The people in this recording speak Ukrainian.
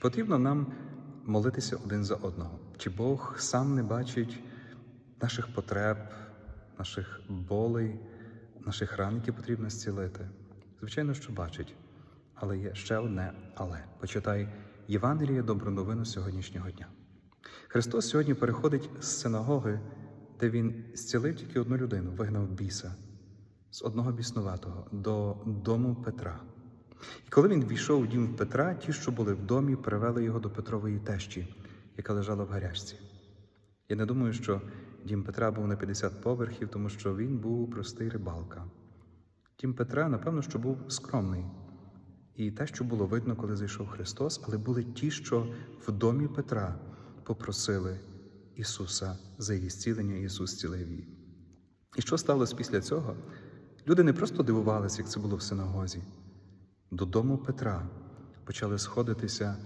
потрібно нам молитися один за одного? Чи Бог сам не бачить наших потреб, наших болей, наших ран, які потрібно зцілити? Звичайно, що бачить. Але є ще одне але. Почитай Євангеліє добру новину сьогоднішнього дня. Христос сьогодні переходить з синагоги, де Він зцілив тільки одну людину, вигнав біса з одного біснуватого до дому Петра. І коли він війшов у дім Петра, ті, що були в домі, привели його до Петрової тещі, яка лежала в гарячці. Я не думаю, що дім Петра був на 50 поверхів, тому що він був простий рибалка. Дім Петра, напевно, що був скромний. І те, що було видно, коли зайшов Христос, але були ті, що в домі Петра попросили Ісуса за її зцілення, Ісус зцілив її. І що сталося після цього? Люди не просто дивувалися, як це було в синагозі. Додому Петра. Почали сходитися